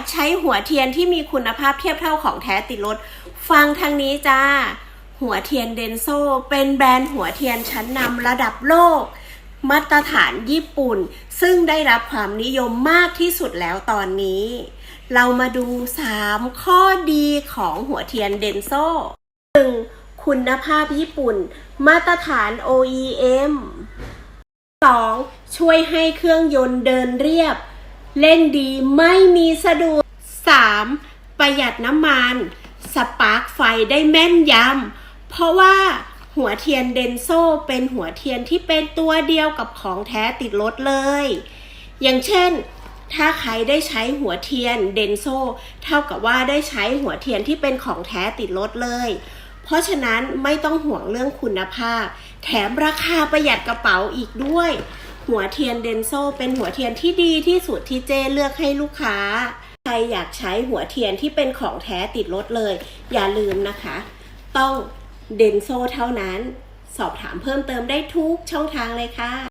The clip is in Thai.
ากใช้หัวเทียนที่มีคุณภาพเทียบเท่าของแท้ติดรถ ฟังทางนี้จ้า หัวเทียนเดนโซเป็นแบรนด์หัวเทียนชั้นนำระดับโลก มาตรฐานญี่ปุ่น ซึ่งได้รับความนิยมมากที่สุดแล้วตอนนี้ เรามาดู 3 ข้อดีของหัวเทียนเดนโซ 1. คุณภาพญี่ปุ่น มาตรฐาน OEM 2. ช่วยให้เครื่องยนต์เดินเรียบ เล่นดีไม่มีสะดุด 3. ประหยัดน้ำมัน สปาร์คไฟได้แม่นยำ เพราะว่าหัวเทียนเดนโซเป็นหัวเทียนที่เป็นตัวเดียวกับของแท้ติดรถเลย อย่างเช่น ถ้าใครได้ใช้หัวเทียนเดนโซเท่ากับว่าได้ใช้หัวเทียนที่เป็นของแท้ติดรถเลย เพราะฉะนั้นไม่ต้องห่วงเรื่องคุณภาพ แถมราคาประหยัดกระเป๋าอีกด้วย หัวเทียนเดนโซเป็นหัวเทียนที่ดีที่สุดที่เจ้เลือกให้ลูกค้า ใครอยากใช้หัวเทียนที่เป็นของแท้ติดรถเลย อย่าลืมนะคะ ต้องเดนโซเท่านั้น สอบถามเพิ่มเติมได้ทุกช่องทางเลยค่ะ